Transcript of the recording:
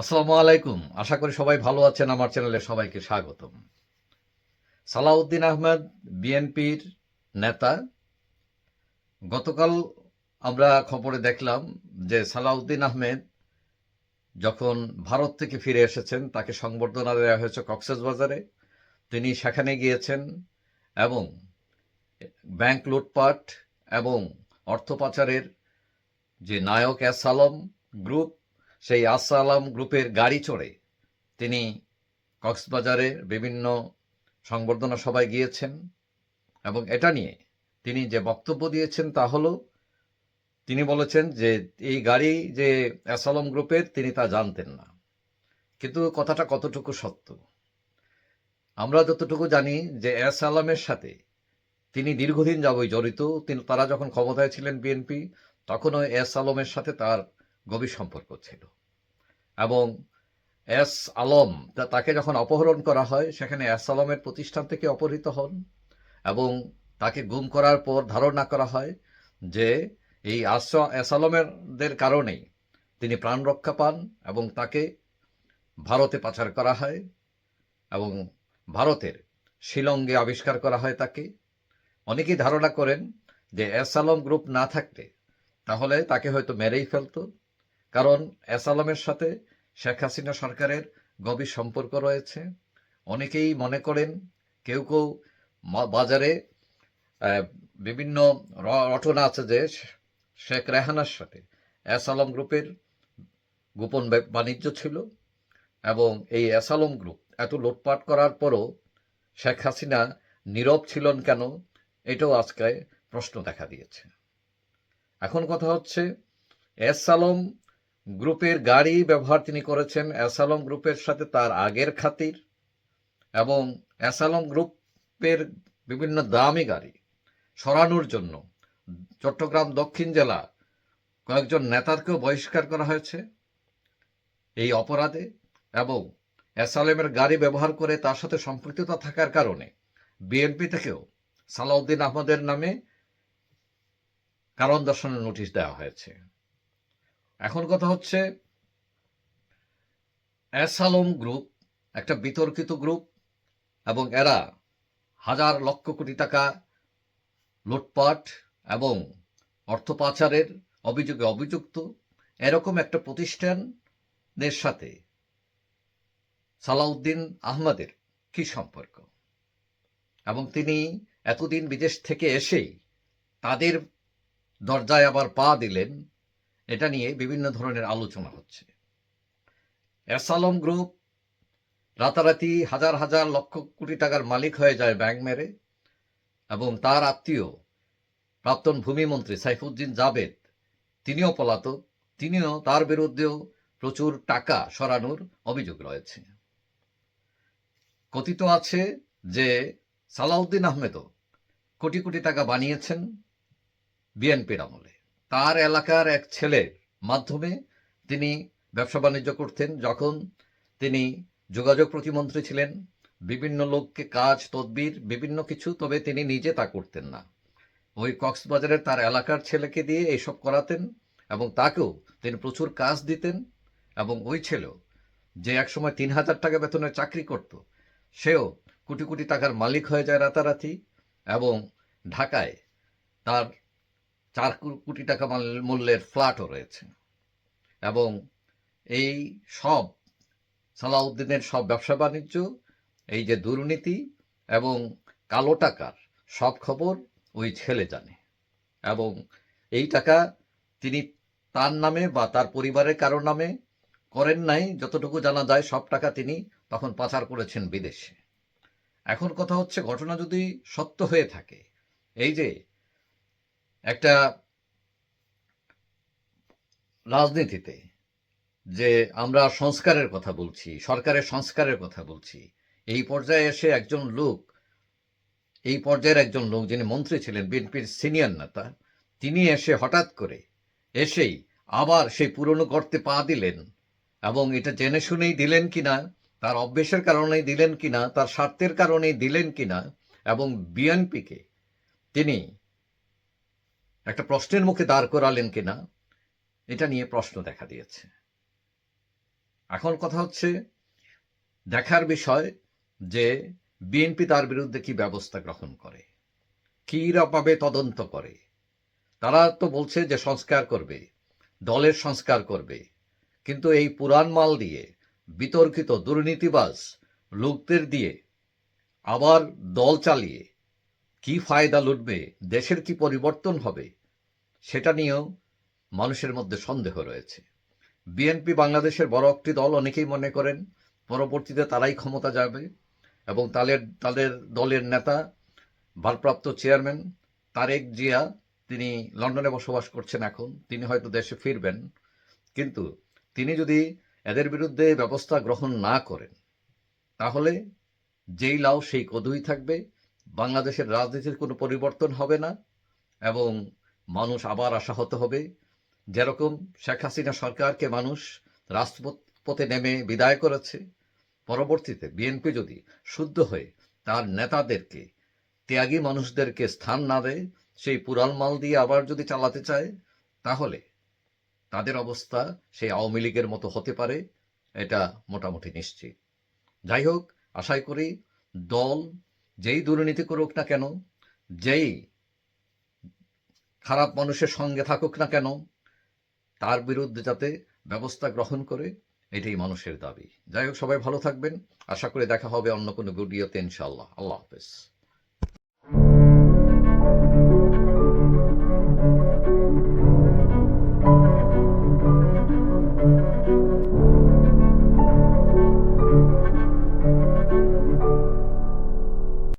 আসসালামু আলাইকুম। আশা করি সবাই ভালো আছেন। আমার চ্যানেলে সবাইকে স্বাগতম। সালাউদ্দিন আহমেদ, বিএনপির নেতা। গতকাল আমরা খবরে দেখলাম যে সালাউদ্দিন আহমেদ যখন ভারত থেকে ফিরে এসেছেন, তাকে সংবর্ধনা দেওয়া হয়েছে কক্সবাজারে। তিনি সেখানে গিয়েছেন এবং ব্যাংক লুটপাট এবং অর্থ পাচারের যে নায়ক এস আলম গ্রুপ সেই আসালাম গ্রুপের গাড়ি চড়ে তিনি কক্সবাজারে বিভিন্ন সংবর্ধনা সভায় গিয়েছেন এবং এটা নিয়ে তিনি যে বক্তব্য দিয়েছেন তা হলো, তিনি বলেছেন যে এই গাড়ি যে অ্যাসালম গ্রুপের, তিনি তা জানতেন না। কিন্তু কথাটা কতটুকু সত্য? আমরা যতটুকু জানি যে এস আলমের সাথে তিনি দীর্ঘদিন যাবই জড়িত। তিনি, তারা যখন ক্ষমতায় ছিলেন বিএনপি, তখনও এস আলমের সাথে তার গভীর সম্পর্ক ছিল। এবং এস আলম তাকে যখন অপহরণ করা হয়, সেখানে এস আলমের প্রতিষ্ঠান থেকে অপহৃত হন এবং তাকে গুম করার পর ধারণা করা হয় যে এই এস আলমেরদের কারণেই তিনি প্রাণ রক্ষা পান এবং তাকে ভারতে পাচার করা হয় এবং ভারতের শিলংয়ে আবিষ্কার করা হয় তাকে। অনেকেই ধারণা করেন যে এস আলম গ্রুপ না থাকলে তাহলে তাকে হয়তো মেরেই ফেলতো। কারণ এস আলমের সাথে শেখ হাসিনা সরকারের গভীর সম্পর্ক রয়েছে। অনেকেই মনে করেন কেউ কেউ বাজারে বিভিন্ন রটনা আছে যে শেখ রেহানার সাথে এস আলম গ্রুপের গোপন বাণিজ্য ছিল এবং এই আলম গ্রুপ এত লোটপাট করার পরও শেখ হাসিনা নীরব ছিলেন কেন এটাও আজকে প্রশ্ন দেখা দিয়েছে। এখন কথা হচ্ছে এস আলম গ্রুপের গাড়ি ব্যবহার তিনি করেছেন আলম গ্রুপের সাথে তার আগের খাতির এবং আলম গ্রুপের বিভিন্ন দামি গাড়ি সরানোর জন্য চট্টগ্রাম দক্ষিণ জেলা কয়েকজন নেতারকেও বহিষ্কার করা হয়েছে এই অপরাধে এবং এস আলমের গাড়ি ব্যবহার করে তার সাথে সম্পৃক্ততা থাকার কারণে বিএনপি থেকেও সালাউদ্দিন আহমদের নামে কারণ দর্শনের নোটিশ দেওয়া হয়েছে। এখন কথা হচ্ছে আলম গ্রুপ, একটা বিতর্কিত গ্রুপ, এবং এরা হাজার লক্ষ কোটি টাকা লুটপাট এবং অর্থ পাচারের অভিযোগে অভিযুক্ত এরকম একটা প্রতিষ্ঠানের সাথে। সালাউদ্দিন আহমদের কি সম্পর্ক? এবং তিনি এতদিন বিদেশ থেকে এসেই তাদের দরজায় আবার পা দিলেন এটা নিয়ে বিভিন্ন ধরনের আলোচনা হচ্ছে। আলম গ্রুপ রাতারাতি হাজার হাজার লক্ষ কোটি টাকার মালিক হয়ে যায় ব্যাংক মেরে এবং তার আত্মীয় প্রাক্তন ভূমিমন্ত্রী সাইফুদ্দিন জাবেদ, তিনিও পলাতক, তিনিও তার বিরুদ্ধেও প্রচুর টাকা সরানোর অভিযোগ রয়েছে। কথিত আছে যে সালাউদ্দিন আহমেদও কোটি কোটি টাকা বানিয়েছেন বিএনপির আমলে। তার এলাকার এক ছেলের মাধ্যমে তিনি ব্যবসা বাণিজ্য করতেন, যখন তিনি যোগাযোগ প্রতিমন্ত্রী ছিলেন, বিভিন্ন লোককে কাজ, তদবির, বিভিন্ন কিছু, তবে তিনি নিজে তা করতেন না। ওই কক্সবাজারের তার এলাকার ছেলেকে দিয়ে এইসব করাতেন এবং তাকেও তিনি প্রচুর কাজ দিতেন এবং ওই ছেলেও যে একসময় তিন হাজার টাকা বেতনের চাকরি করত, সেও কোটি কোটি টাকার মালিক হয়ে যায় রাতারাতি এবং ঢাকায় তার চার কোটি টাকা মাল- মূল্যের ফ্ল্যাটও রয়েছে। এবং এই সব সালাউদ্দিনের সব ব্যবসা বাণিজ্য, এই যে দুর্নীতি এবং কালো টাকার সব খবর ওই ছেলে জানে। এবং এই টাকা তিনি তার নামে বা তার পরিবারের কারও নামে করেন নাই, যতটুকু জানা যায় সব টাকা তিনি তখন পাচার করেছেন বিদেশে। এখন কথা হচ্ছে, ঘটনা যদি সত্য হয়ে থাকে, এই যে একটা রাজনীতিতে যে আমরা সংস্কারের কথা বলছি, সরকারের সংস্কারের কথা বলছি, এই পর্যায়ে এসে একজন লোক, এই পর্যায়ের একজন লোক যিনি মন্ত্রী ছিলেন, বিএনপির সিনিয়র নেতা, তিনি এসে হঠাৎ করে এসেই আবার সেই পুরনো গর্তে পা দিলেন এবং এটা জেনে শুনেই দিলেন কিনা, তার অভ্যেসের কারণেই দিলেন কিনা, তার স্বার্থের কারণেই দিলেন কিনা এবং বিএনপিকে তিনি একটা প্রশ্নের মুখে দাঁড় করালেন কিনা, এটা নিয়ে প্রশ্ন দেখা দিয়েছে। এখন কথা হচ্ছে, দেখার বিষয় যে বিএনপি তার বিরুদ্ধে কি ব্যবস্থা গ্রহণ করে কীরকমভাবে তদন্ত করে। তারা তো বলছে যে সংস্কার করবে, দলের সংস্কার করবে, কিন্তু এই পুরাণ মাল দিয়ে বিতর্কিত দুর্নীতিবাজ লোকদের দিয়ে আবার দল চালিয়ে কি ফায়দা লুটবে? দেশের কি পরিবর্তন হবে? সেটা নিয়েও মানুষের মধ্যে সন্দেহ রয়েছে। বিএনপি বাংলাদেশের বড় একটি দল অনেকেই মনে করেন, পরবর্তীতে তারাই ক্ষমতা যাবে এবং তাদের তাদের দলের নেতা, ভারপ্রাপ্ত চেয়ারম্যান তারেক জিয়া, তিনি লন্ডনে বসবাস করছেন এখন, তিনি হয়তো দেশে ফিরবেন। কিন্তু তিনি যদি এদের বিরুদ্ধে ব্যবস্থা গ্রহণ না করেন, তাহলে যেই লাউ সেই কদুই থাকবে বাংলাদেশের রাজনীতির কোনো পরিবর্তন হবে না এবং মানুষ আবার আশাহত হবে। যেরকম শেখ হাসিনা সরকারকে মানুষ রাজপথে নেমে বিদায় করেছে, পরবর্তীতে বিএনপি যদি শুদ্ধ হয়ে তার নেতাদেরকে, ত্যাগী মানুষদেরকে স্থান না দেয়, সেই পুরাল মাল দিয়ে আবার যদি চালাতে চায়, তাহলে তাদের অবস্থা সেই আওয়ামী লীগের মতো হতে পারে, এটা মোটামুটি নিশ্চিত। যাই হোক, আশাই করি দল যেই দুর্নীতি করুক না কেন, যেই খারাপ মানুষের সঙ্গে থাকুক না কেন, তার বিরুদ্ধে যাতে ব্যবস্থা গ্রহণ করে, এটাই মানুষের দাবি। যাই হোক, সবাই ভালো থাকবেন। আশা করি দেখা হবে অন্য কোনো ভিডিওতে ইনশাল্লাহ আল্লাহ হাফেজ।